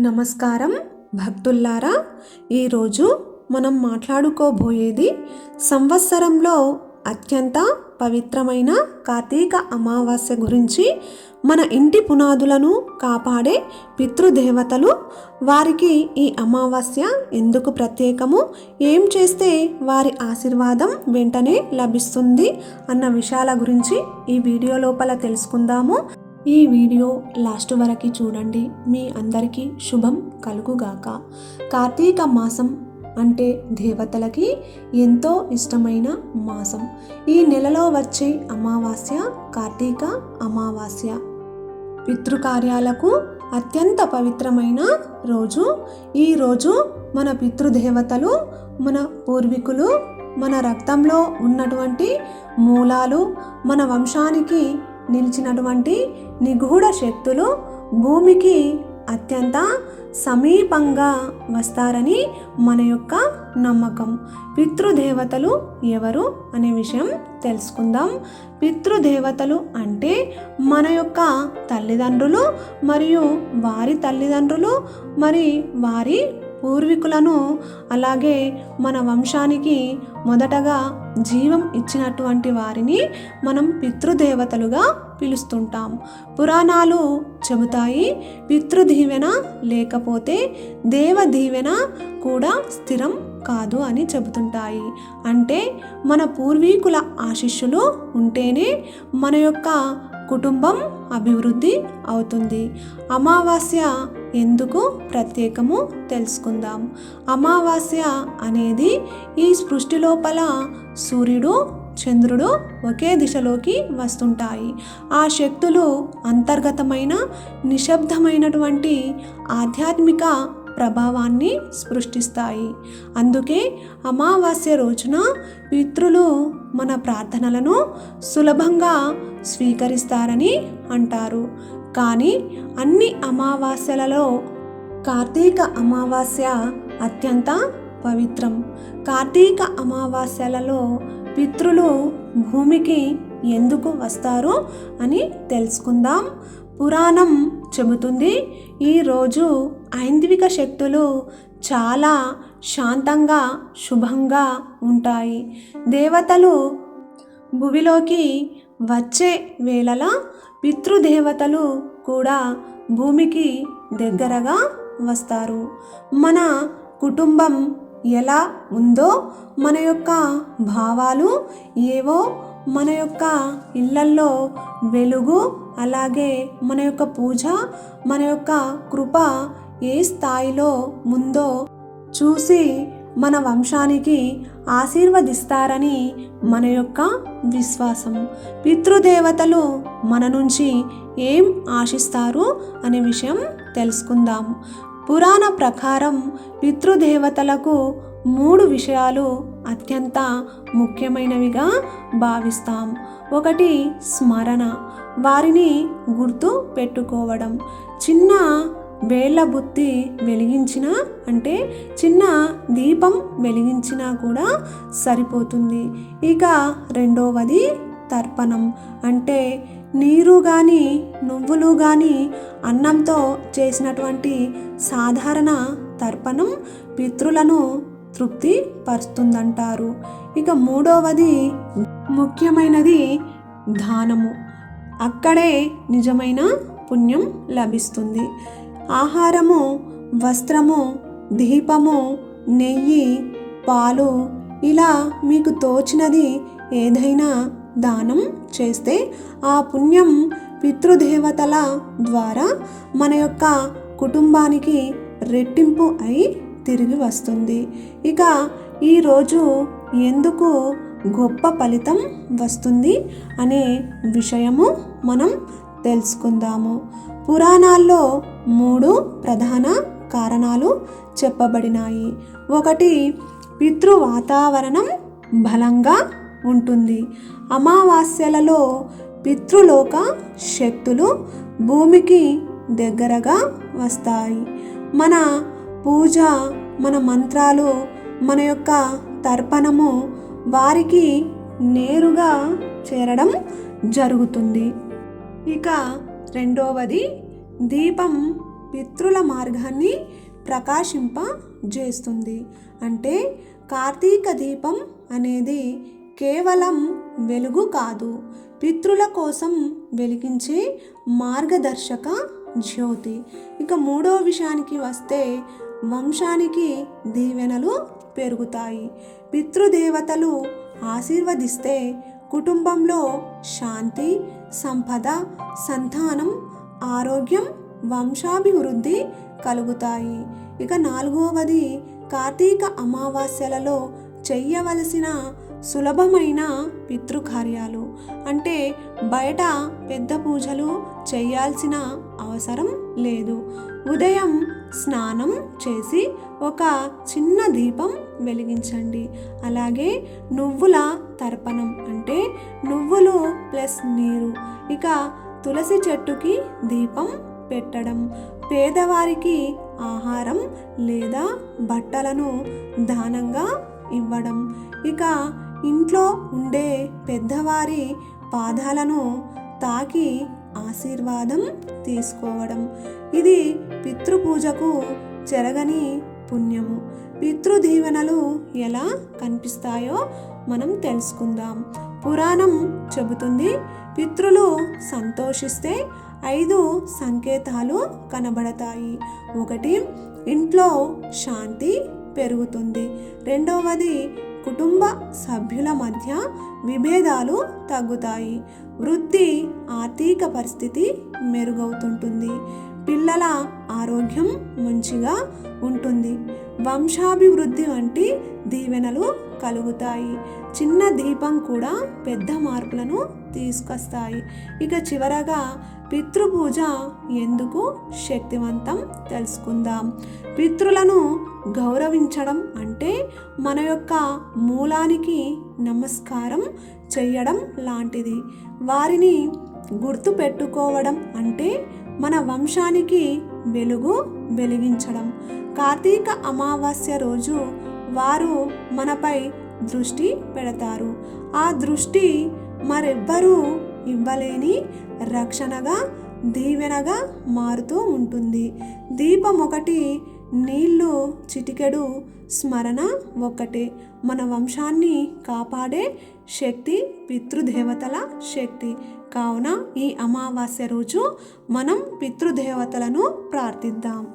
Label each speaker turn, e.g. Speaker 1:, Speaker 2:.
Speaker 1: నమస్కారం భక్తుల్లారా. ఈరోజు మనం మాట్లాడుకోబోయేది సంవత్సరంలో అత్యంత పవిత్రమైన కార్తీక అమావాస్య గురించి మన ఇంటి పునాదులను కాపాడే పితృదేవతలు వారికి ఈ అమావాస్య ఎందుకు ప్రత్యేకము? ఏం చేస్తే వారి ఆశీర్వాదం వెంటనే లభిస్తుంది? అన్న విషయాల గురించి ఈ వీడియో లోపల తెలుసుకుందాము. ఈ వీడియో లాస్ట్ వరకు చూడండి. మీ అందరికీ శుభం కలుగుగాక. కార్తీక మాసం అంటే దేవతలకి ఎంతో ఇష్టమైన మాసం. ఈ నెలలో వచ్చే అమావాస్య కార్తీక అమావాస్య. పితృకార్యాలకు అత్యంత పవిత్రమైన రోజు. ఈ రోజు మన పితృదేవతలు మన పూర్వీకులు మన రక్తంలో ఉన్నటువంటి మూలాలు మన వంశానికి నిలిచినటువంటి నిగూఢ శక్తులు భూమికి అత్యంత సమీపంగా వస్తారని మన యొక్క నమ్మకం. పితృదేవతలు ఎవరు అనే విషయం తెలుసుకుందాం. పితృదేవతలు అంటే మన యొక్క తల్లిదండ్రులు మరియు వారి తల్లిదండ్రులు మరి వారి పూర్వీకులను అలాగే మన వంశానికి మొదటగా జీవం ఇచ్చినటువంటి వారిని మనం పితృదేవతలుగా పిలుస్తుంటాం. పురాణాలు చెబుతాయి పితృదీవెన లేకపోతే దేవ దీవెన కూడా స్థిరం కాదు అని చెబుతుంటాయి. అంటే మన పూర్వీకుల ఆశిష్యులు ఉంటేనే మన యొక్క కుటుంబం అభివృద్ధి అవుతుంది. అమావాస్య ఎందుకు ప్రత్యేకము తెలుసుకుందాం. అమావాస్య అనేది ఈ సృష్టి లోపల సూర్యుడు చంద్రుడు ఒకే దిశలోకి వస్తుంటాయి. ఆ శక్తులు అంతర్గతమైన నిశ్శబ్దమైనటువంటి ఆధ్యాత్మిక ప్రభావాన్ని సృష్టిస్తాయి. అందుకే అమావాస్య రోజున పితృలు మన ప్రార్థనలను సులభంగా స్వీకరిస్తారని అంటారు. కానీ అన్ని అమావాస్యలలో కార్తీక అమావాస్య అత్యంత పవిత్రం. కార్తీక అమావాస్యలలో పితృలు భూమికి ఎందుకు వస్తారు అని తెలుసుకుందాం. పురాణం చెబుతుంది ఈరోజు ఐంద్విక శక్తులు చాలా శాంతంగా శుభంగా ఉంటాయి. దేవతలు భూమిలోకి వచ్చే వేళలా పితృదేవతలు కూడా భూమికి దగ్గరగా వస్తారు. మన కుటుంబం ఎలా ఉందో మన యొక్క భావాలు ఏవో మన యొక్క ఇళ్ళల్లో వెలుగు అలాగే మన యొక్క పూజ మన యొక్క కృప ఏ స్థాయిలో ముందో చూసి మన వంశానికి ఆశీర్వదిస్తారని మన యొక్క విశ్వాసం. పితృదేవతలు మన నుంచి ఏం ఆశిస్తారు అనే విషయం తెలుసుకుందాం. పురాణ ప్రకారం పితృదేవతలకు మూడు విషయాలు అత్యంత ముఖ్యమైనవిగా భావిస్తాం. ఒకటి స్మరణ వారిని గుర్తు పెట్టుకోవడం. చిన్న వేళ్ళ బుత్తి వెలిగించిన అంటే చిన్న దీపం వెలిగించినా కూడా సరిపోతుంది. ఇక రెండవది తర్పణం. అంటే నీరు కానీ నువ్వులు కానీ అన్నంతో చేసినటువంటి సాధారణ తర్పణం పితృలను తృప్తి పరుస్తుందంటారు. ఇక మూడవది ముఖ్యమైనది దానము అక్కడే నిజమైన పుణ్యం లభిస్తుంది. ఆహారము వస్త్రము దీపము నెయ్యి పాలు ఇలా మీకు తోచినది ఏదైనా దానం చేస్తే ఆ పుణ్యం పితృదేవతల ద్వారా మన యొక్క కుటుంబానికి రెట్టింపు అయి తిరిగి వస్తుంది. ఇక ఈరోజు ఎందుకు గొప్ప ఫలితం వస్తుంది అనే విషయము మనం తెలుసుకుందాము. పురాణాల్లో మూడు ప్రధాన కారణాలు చెప్పబడినాయి. ఒకటి పితృ వాతావరణం బలంగా ఉంటుంది. అమావాస్యలలో పితృలోక శక్తులు భూమికి దగ్గరగా వస్తాయి. మన పూజ మన మంత్రాలు మన యొక్క తర్పణము వారికి నేరుగా చేరడం జరుగుతుంది. ఇక రెండవది దీపం పితృల మార్గాన్ని ప్రకాశింపజేస్తుంది. అంటే కార్తీక దీపం అనేది కేవలం వెలుగు కాదు పితృల కోసం వెలిగించే మార్గదర్శక జ్యోతి. ఇక మూడో విషయానికి వస్తే వంశానికి దీవెనలు పెరుగుతాయి. పితృదేవతలు ఆశీర్వదిస్తే కుటుంబంలో శాంతి సంపద సంతానం ఆరోగ్యం వంశాభివృద్ధి కలుగుతాయి. ఇక నాలుగవది కార్తీక అమావాస్యలలో చెయ్యవలసిన సులభమైన పితృకార్యాలు. అంటే బయట పెద్ద పూజలు చేయాల్సిన అవసరం లేదు. ఉదయం స్నానం చేసి ఒక చిన్న దీపం వెలిగించండి. అలాగే నువ్వుల తర్పణం అంటే నువ్వులు ప్లస్ నీరు. ఇక తులసి చెట్టుకి దీపం పెట్టడం పేదవారికి ఆహారం లేదా బట్టలను దానంగా ఇవ్వడం. ఇక ఇంట్లో ఉండే పెద్దవారి పాదాలను తాకి ఆశీర్వాదం తీసుకోవడం. ఇది పితృపూజకు చెరగని పుణ్యము. పితృదీవెనలు ఎలా కనిపిస్తాయో మనం తెలుసుకుందాం. పురాణం చెబుతుంది పితృలు సంతోషిస్తే ఐదు సంకేతాలు కనబడతాయి. ఒకటి ఇంట్లో శాంతి పెరుగుతుంది. రెండవది కుటుంబ సభ్యుల మధ్య విభేదాలు తగ్గుతాయి. వృత్తి ఆర్థిక పరిస్థితి మెరుగవుతుంటుంది. పిల్లల ఆరోగ్యం మంచిగా ఉంటుంది. వంశాభివృద్ధి వంటి దీవెనలు కలుగుతాయి. చిన్న దీపం కూడా పెద్ద మార్పులను తీసుకొస్తాయి. ఇక చివరగా పితృపూజ ఎందుకు శక్తివంతం తెలుసుకుందాం. పితృలను గౌరవించడం అంటే మన యొక్క మూలానికి నమస్కారం చేయడం లాంటిది. వారిని గుర్తు పెట్టుకోవడం అంటే మన వంశానికి వెలుగు వెలిగించడం. కార్తీక అమావాస్య రోజు వారు మనపై దృష్టి పెడతారు. ఆ దృష్టి మరెవ్వరూ ఇవ్వలేని రక్షణగా దీవెనగా మారుతూ ఉంటుంది. దీపం ఒకటి నీళ్ళు చిటికెడు స్మరణ ఒక్కటే. మన వంశాన్ని కాపాడే శక్తి పితృదేవతల శక్తి. కావున ఈ అమావాస్య రోజు మనం పితృదేవతలను ప్రార్థిద్దాం.